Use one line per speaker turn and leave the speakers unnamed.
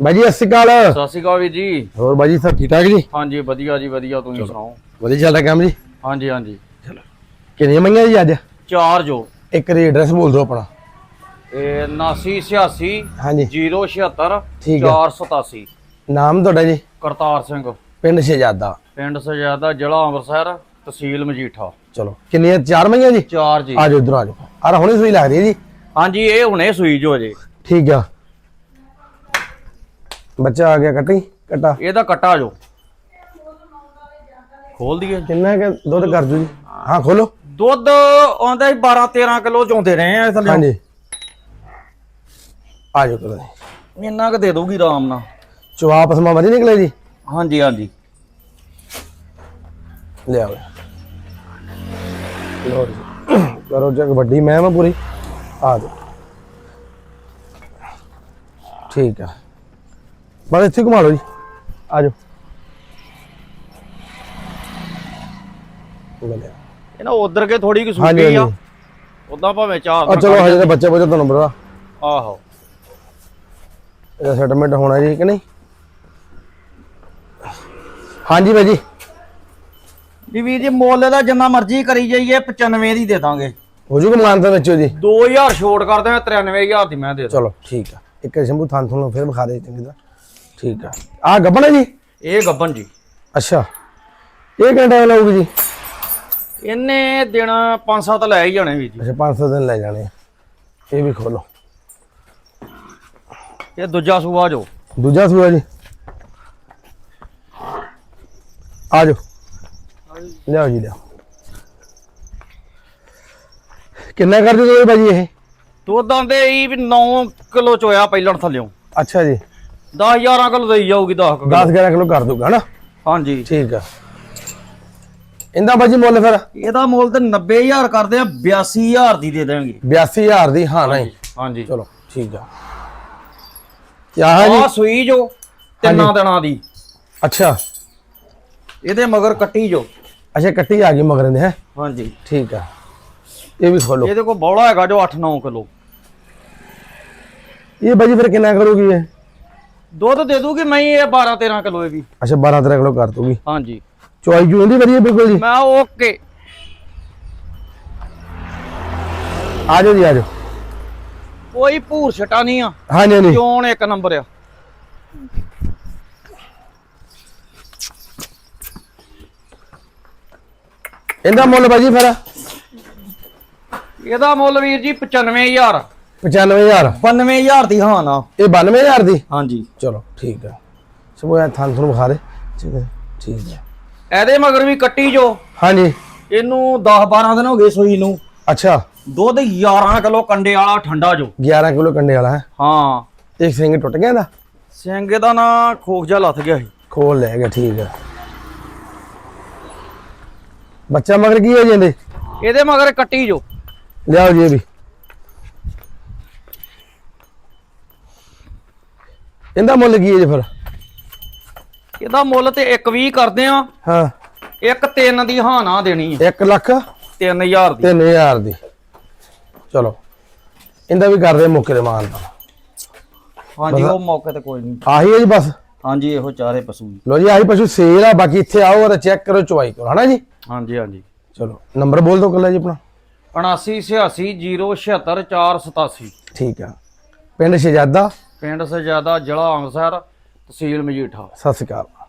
ਬਾਈ ਜੀ ਸਤਿ ਸ਼੍ਰੀ ਅਕਾਲ।
ਸਤਿ ਸ਼੍ਰੀ ਅਕਾਲ ਵੀਰ ਜੀ।
ਹੋਰ ਬਾਈ ਜੀ ਸਭ ਠੀਕ ਠਾਕ ਜੀ?
ਹਾਂਜੀ ਵਧੀਆ ਜੀ ਵਧੀਆ ਤੁਸੀਂ ਸੁਣਾਓ?
ਵਧੀਆ ਚੱਲਦਾ ਕੰਮ ਜੀ?
ਹਾਂਜੀ ਹਾਂਜੀ।
ਕਿੰਨੀਆਂ ਮੰਗੀਆਂ ਜੀ ਅੱਜ?
ਚਾਰ ਜੋ।
ਇੱਕ ਰੀ ਐਡਰੈਸ ਬੋਲ ਦਿਓ ਆਪਣਾ।
ਇਹ 7986
ਹਾਂਜੀ।
076
ਠੀਕ ਹੈ।
487
ਨਾਮ ਤੁਹਾਡਾ ਜੀ?
ਕਰਤਾਰ ਸਿੰਘ।
ਪਿੰਡ ਸ਼ਹਿਜ਼ਾਦਾ।
ਪਿੰਡ ਸਜਾਦਾ ਜ਼ਿਲ੍ਹਾ ਅੰਮ੍ਰਿਤਸਰ ਤਹਿਸੀਲ ਮਜੀਠਾ।
ਚਲੋ। ਕਿੰਨੀਆਂ ਚਾਰ ਮੰਗੀਆਂ ਜੀ?
ਚਾਰ ਜੀ।
ਆ ਜਾਓ ਇਧਰ ਆ ਜਾਓ। ਆਹ ਹੁਣੇ ਸੂਈ ਲੱਗ ਰਹੀ ਹੈ ਜੀ।
ਹਾਂਜੀ ਇਹ ਹੁਣੇ ਸੂਈ ਜੋ ਜੇ
ਠੀਕ ਆ। ਬੱਚਾ ਆ ਗਿਆ ਕੱਟੀ ਕਟਾ।
ਇਹਦਾ ਕੱਟਾ ਜੋ। ਖੋਲ ਦਈਏ।
ਕਿੰਨਾ ਕੁ ਦੁੱਧ ਕਰ ਜੂ ਜੀ? ਹਾਂ ਖੋਲੋ।
ਦੁੱਧ ਆਉਂਦਾ ਸੀ 12 13 ਕਿਲੋ ਚੋਂਦੇ ਰਹੇ ਆ ਥੱਲੇ।
ਹਾਂਜੀ। ਆ ਜਾਓ ਕਰੋ
ਇੰਨਾ ਕੁ ਦੇ ਦਊਗੀ ਆਰਾਮ ਨਾਲ।
ਚਵਾ ਪਸਮਾ ਵਧੀਆ ਨਿਕਲੇ ਜੀ?
ਹਾਂਜੀ ਹਾਂਜੀ।
ਲੋ ਜੀ। ਕਰੋ ਜਗ ਵੱਡੀ ਮੈਂ ਮੈਂ ਪੂਰੀ। ਆ ਜਾਓ। ਠੀਕ ਆ। ਬਸ ਇੱਥੇ ਘੁਮਾ ਲਓ ਜੀ। ਆ ਜਾਓ।
ਇਹ ਨਾ ਉਧਰ ਕੇ ਥੋੜੀ ਕਿ
ਹਾਂਜੀ
ਸੁੱਕੀ ਆ।
ਹਾਂਜੀ।
ਉਦਾਂ ਭਾਵੇਂ ਚਾਰ
ਆ ਚਲੋ ਹਜੇ ਤਾਂ ਬੱਚੇ ਬੱਚੇ ਤੁਹਾਨੂੰ ਪਤਾ।
ਆਹੋ।
ਇਹਦਾ ਸੈਟਲਮੈਂਟ ਹੋਣਾ ਜੀ ਕਿ ਨਹੀਂ? ਹਾਂਜੀ ਭਾਈ ਜੀ।
ਵੀਰ ਜੀ ਮੁੱਲ ਦਾ ਜਿੰਨਾ ਮਰਜ਼ੀ ਕਰੀ ਜਾਈਏ 95 ਦੀ ਦੇ ਦਾਂਗੇ।
ਹੋ ਜੂਗਾ ਮਾਨਤਾ ਵਿੱਚੋਂ ਜੀ
2000 ਛੋਟ ਕਰਦੇ ਆ 93000 ਦੀ ਮੈਂ ਦੇ ਦਾਂ।
ਚਲੋ ਠੀਕ ਆ। ਇੱਕ ਸ਼ੰਭੂ ਥਾਂ ਤੁਹਾਨੂੰ ਫਿਰ ਵਿਖਾ ਦੇ ਚੰਗੀ ਤਰ੍ਹਾਂ। ਠੀਕ ਆ। ਆ ਗੱਬਣ ਹੈ ਜੀ?
ਇਹ ਗੱਬਨ ਜੀ।
ਅੱਛਾ। ਇਹ ਕਿੰਨਾ ਟਾਈਮ ਲਾਊਗੀ ਜੀ?
ਇਹਨੇ ਦਿਨ 5-7 ਲੈ ਹੀ ਜਾਣੇ ਵੀਰ ਜੀ।
ਅੱਛਾ 500 ਦਿਨ ਲੈ ਜਾਣੇ ਇਹ ਵੀ ਖੋਲੋ।
ਇਹ ਦੂਜਾ ਸੂਆ ਜੋ
ਦੂਜਾ ਸੂਆ ਜੀ? ਆ ਜਾਓ। ਲਿਆਓ ਜੀ ਲਿਆਓ। ਕਿੰਨਾ ਕਰਦੇ ਤੁਸੀਂ ਭਾਜੀ ਇਹ?
ਦੁੱਧਾਂ ਦੇ ਹੀ ਵੀ 9 ਕਿਲੋ ਚੋਇਆ ਪਹਿਲਣ ਥੱਲਿਓ।
ਅੱਛਾ ਜੀ।
10 11 ਕਿਲੋ ਦੇਈ ਜਾਊਗੀ 10 ਕਿਲੋ।
10 11 ਕਿਲੋ ਕਰ ਦੂਗਾ ਨਾ
ਹਾਂਜੀ।
ਠੀਕ ਆ। ਇਹਦਾ ਭਾਜੀ ਮੁੱਲ ਫਿਰ?
ਇਹਦਾ ਮੁੱਲ ਤੇ 90000 ਕਰਦੇ ਆ 82000 ਦੀ ਦੇ ਦੇਣਗੇ।
82000 ਦੀ? ਹਾਂ ਨਹੀਂ।
ਹਾਂਜੀ
ਚਲੋ ਠੀਕ ਆ। ਕੀ ਹੈ ਜੀ?
ਆ ਸੂਈ ਜੋ ਤਿੰਨਾਂ ਦਿਨਾਂ ਦੀ।
ਅੱਛਾ।
ਇਹਦੇ ਮਗਰ ਕੱਟੀ ਜੋ।
ਅੱਛਾ ਕੱਟੀ ਆ ਗਈ ਮਗਰ ਦੇ ਹੈ?
ਹਾਂਜੀ।
ਠੀਕ ਆ। ਇਹ ਵੀ ਖੋਲੋ
ਇਹਦੇ ਕੋਲ ਬੌਲਾ ਹੈਗਾ ਜੋ 8-9 ਕਿਲੋ।
ਇਹ ਭਾਜੀ ਫਿਰ ਕਿੰਨਾ ਕਰੂਗੀ ਇਹ?
ਦੁੱਧ ਦੇ ਦੂਗੀ ਮੈਂ ਇਹ 12-13 ਕਿਲੋ ਇਹ ਵੀ।
ਅੱਛਾ 12 13 ਕਿਲੋ ਕਰ ਦੂਗੀ।
ਹਾਂਜੀ।
ਚੁਆਈ ਜੂ ਇਹਦੀ ਵਧੀਆ ਬਿਲਕੁਲ ਜੀ।
ਮੈਂ ਓਕੇ।
ਆ ਜਾਓ ਜੀ ਆ ਜਾਓ
ਕੋਈ ਭੂਰ ਛਟਾ ਨਹੀਂ ਆ।
ਹਾਂਜੀ ਹਾਂਜੀ।
ਚੋਣ ਇੱਕ ਨੰਬਰ ਆ।
ਇਹਦਾ ਮੁੱਲ ਭਾਜੀ ਫਿਰ?
ਇਹਦਾ ਮੁੱਲ ਵੀਰ ਜੀ 95000
95000
95000 ਦੀ ਹਾਂ ਨਾ।
ਇਹ 92000 ਦੀ?
ਹਾਂਜੀ।
ਚਲੋ ਠੀਕ ਆ। ਸਭੋ ਇਹ ਥਾਂ ਤੁਹਾਨੂੰ ਵਿਖਾ ਦੇ। ਠੀਕ ਹੈ ਠੀਕ ਹੈ
ਇਹਦੇ ਮਗਰ ਵੀ ਕੱਟੀ ਜੋ।
ਹਾਂਜੀ।
ਇਹਨੂੰ 10-12 ਦਿਨ ਹੋ ਗਏ ਸੂਈ ਨੂੰ।
ਅੱਛਾ।
ਦੁੱਧ 11 ਕਿਲੋ ਕੰਡੇ ਵਾਲਾ ਠੰਡਾ ਜੋ।
11 ਕਿਲੋ ਕੰਡੇ ਵਾਲਾ ਹੈ?
ਹਾਂ।
ਇੱਕ ਸਿੰਘ ਟੁੱਟ ਗਿਆ ਇਹਦਾ?
ਸਿੰਘ ਦਾ ਨਾ ਖੋਖ ਜਾ ਲੱਥ ਗਿਆ ਸੀ।
ਖੋਲ ਲੈ ਗਿਆ ਠੀਕ ਹੈ ਬੱਚਾ ਮਗਰ ਕੀ ਹੋ ਜਾਂਦੇ?
ਇਹਦੇ ਮਗਰ ਕੱਟੀ ਜੋ।
ਲਿਆਓ ਜੀ ਇਹ ਵੀ। ਇਹਦਾ ਮੁੱਲ ਕੀ ਹੈ ਜੀ ਫਿਰ?
ਇਹਦਾ ਮੁੱਲ ਤੇ 1.20 ਕਰਦੇ ਆ
ਹਾਂ।
ਇੱਕ ਤਿੰਨ ਦੀ ਹਾਂ ਨਾ ਦੇਣੀ ਆ
1 ਲੱਖ?
3000 ਦੀ।
3000 ਦੀ। ਚਲੋ। ਇਹਦਾ ਵੀ ਕਰਦੇ ਮੁੱਕੇ ਦੇ ਮਾਨ ਤਾਂ।
ਹਾਂਜੀ ਉਹ ਮੌਕੇ ਤੇ ਕੋਈ ਨਹੀਂ।
ਆਹੀ ਹੈ ਜੀ ਬਸ।
ਹਾਂਜੀ ਇਹੋ ਚਾਰੇ ਪਸ਼ੂ।
ਲੋ ਜੀ ਆਹੀ ਪਸ਼ੂ ਸੇਲ ਆ ਬਾਕੀ ਇੱਥੇ ਆਓ ਔਰ ਚੈੱਕ ਕਰੋ ਚੁਆਈ ਕਰੋ ਹਨਾ ਜੀ?
ਹਾਂਜੀ ਹਾਂਜੀ।
ਚਲੋ ਨੰਬਰ ਬੋਲ ਦਿਓ ਕੱਲਾ ਜੀ ਆਪਣਾ।
7986
ਠੀਕ ਆ। ਪਿੰਡ ਸ਼ਹਿਜ਼ਾਦਾ।
ਪਿੰਡ ਸਜਾਦਾ ਜ਼ਿਲ੍ਹਾ ਅੰਮ੍ਰਿਤਸਰ ਤਹਿਸੀਲ ਮਜੀਠਾ।
ਸਤਿ ਸ਼੍ਰੀ ਅਕਾਲ।